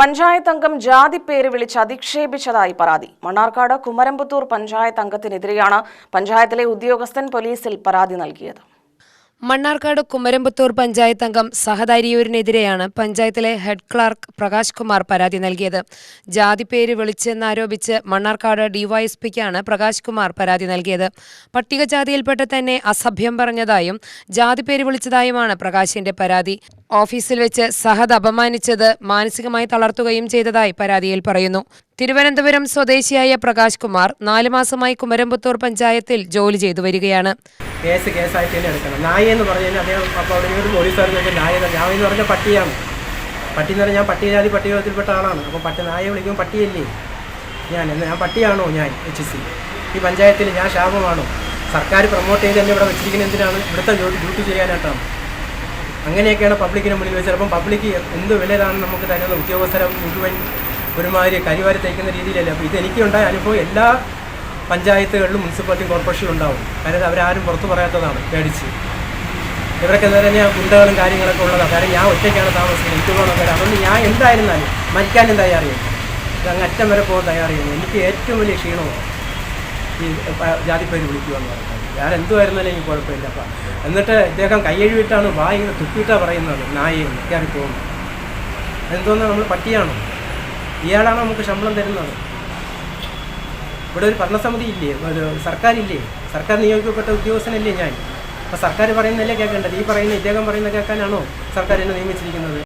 പഞ്ചായത്ത് അംഗം ജാതി പേര് വിളിച്ച് അധിക്ഷേപിച്ചതായി പരാതി. മണ്ണാർക്കാട് കുമരമ്പത്തൂർ പഞ്ചായത്ത് അംഗത്തിനെതിരെയാണ് പഞ്ചായത്തിലെ ഉദ്യോഗസ്ഥൻ പോലീസിൽ പരാതി നൽകിയത്. മണ്ണാർക്കാട് കുമരമ്പത്തൂർ പഞ്ചായത്ത് അംഗം സഹദാരിയൂരിനെതിരെയാണ് പഞ്ചായത്തിലെ ഹെഡ് ക്ലാർക്ക് പ്രകാശ് കുമാർ പരാതി നൽകിയത്. ജാതിപ്പേര് വിളിച്ചെന്നാരോപിച്ച് മണ്ണാർക്കാട് ഡിവൈഎസ്പിക്കാണ് പ്രകാശ് കുമാർ പരാതി നൽകിയത്. പട്ടികജാതിയിൽപ്പെട്ട തന്നെ അസഭ്യം പറഞ്ഞതായും ജാതിപ്പേര് വിളിച്ചതായുമാണ് പ്രകാശിന്റെ പരാതി. ഓഫീസിൽ വെച്ച് സഹദ് അപമാനിച്ചത് മാനസികമായി തളർത്തുകയും ചെയ്തതായി പരാതിയിൽ പറയുന്നു. തിരുവനന്തപുരം സ്വദേശിയായ പ്രകാശ് കുമാർ നാല് മാസമായി കുമരമ്പത്തൂർ പഞ്ചായത്തിൽ ജോലി ചെയ്തു വരികയാണ്. കേസ് കേസായിട്ട് തന്നെ എടുക്കണം. നായ എന്ന് പറഞ്ഞു കഴിഞ്ഞാൽ അദ്ദേഹം അപ്പോൾ അവിടെ പോലീസുകാർ നായ നായ എന്ന് പറഞ്ഞാൽ പട്ടിയാണ്. പട്ടി എന്ന് പറഞ്ഞാൽ ഞാൻ പട്ടികജാതി പട്ടികത്തിൽപ്പെട്ട ആളാണ്. അപ്പോൾ പട്ടി നായ വിളിക്കുമ്പോൾ പട്ടിയല്ലേ? ഞാൻ. എന്ന് ഞാൻ പട്ടിയാണോ ഞാൻ? എച്ച് സി ഈ പഞ്ചായത്തിൽ ഞാൻ ശാപമാണോ? സർക്കാർ പ്രൊമോട്ട് ചെയ്ത് എന്നെ ഇവിടെ വെച്ചിരിക്കുന്ന എന്തിനാണ്? ഇവിടുത്തെ ജോലി ഡ്യൂട്ടി ചെയ്യാനായിട്ടാണ്. അങ്ങനെയൊക്കെയാണ് പബ്ലിക്കിന് മുന്നിൽ വെച്ചത്. അപ്പം പബ്ലിക്ക് എന്ത് വിലയിലാണ് നമുക്ക് തരുന്ന ഉദ്യോഗസ്ഥരെ മുഴുവൻ ഒരുമാതിരി കരിവാരി തയ്ക്കുന്ന രീതിയിലല്ല? അപ്പോൾ ഇതെനിക്കുണ്ടായ അനുഭവം എല്ലാ പഞ്ചായത്തുകളിലും മുനിസിപ്പാലിറ്റി കോർപ്പറേഷനും ഉണ്ടാവും. കാരണം അവരാരും പുറത്തു പറയാത്തതാണ് പേടിച്ച്. ഇവരൊക്കെ എന്താ പറഞ്ഞാൽ ഗുണ്ടകളും കാര്യങ്ങളൊക്കെ ഉള്ളതാണ് കാരണം ഞാൻ ഒറ്റയ്ക്കാണ് താമസിക്കുന്നത്. എനിക്ക് പോകണം കാര്യം അതുകൊണ്ട് ഞാൻ എന്തായിരുന്നാലും മരിക്കാനും തയ്യാറിയാണ്. ഇത് അങ്ങ് അറ്റം വരെ പോകാൻ തയ്യാറിയുന്നു എനിക്ക് ഏറ്റവും വലിയ ക്ഷീണമാണ് ഈ ജാതി ജാതിപ്പേര് വിളിക്കുക എന്ന് പറയുന്നത്. ഞാൻ എന്തുമായിരുന്നാലും എനിക്ക് കുഴപ്പമില്ല. അപ്പം എന്നിട്ട് ഇദ്ദേഹം കയ്യഴിവിട്ടാണ് വായി തുപ്പിയിട്ടാണ് പറയുന്നത്. നായി കയറി പോകുന്നത് എന്തോന്ന് നമ്മൾ പട്ടിയാണോ? ഇയാളാണ് നമുക്ക് ശമ്പളം തരുന്നത്? ഇവിടെ ഒരു ഭരണസമിതി ഇല്ലേ? ഒരു സർക്കാരില്ലേ? സർക്കാർ നിയോഗിക്കപ്പെട്ട ഉദ്യോഗസ്ഥനല്ലേ ഞാൻ? അപ്പോൾ സർക്കാർ പറയുന്നതല്ലേ കേൾക്കേണ്ടത്? ഈ പറയുന്ന ഇദ്ദേഹം പറയുന്ന കേൾക്കാനാണോ സർക്കാർ എന്നെ നിയമിച്ചിരിക്കുന്നത്?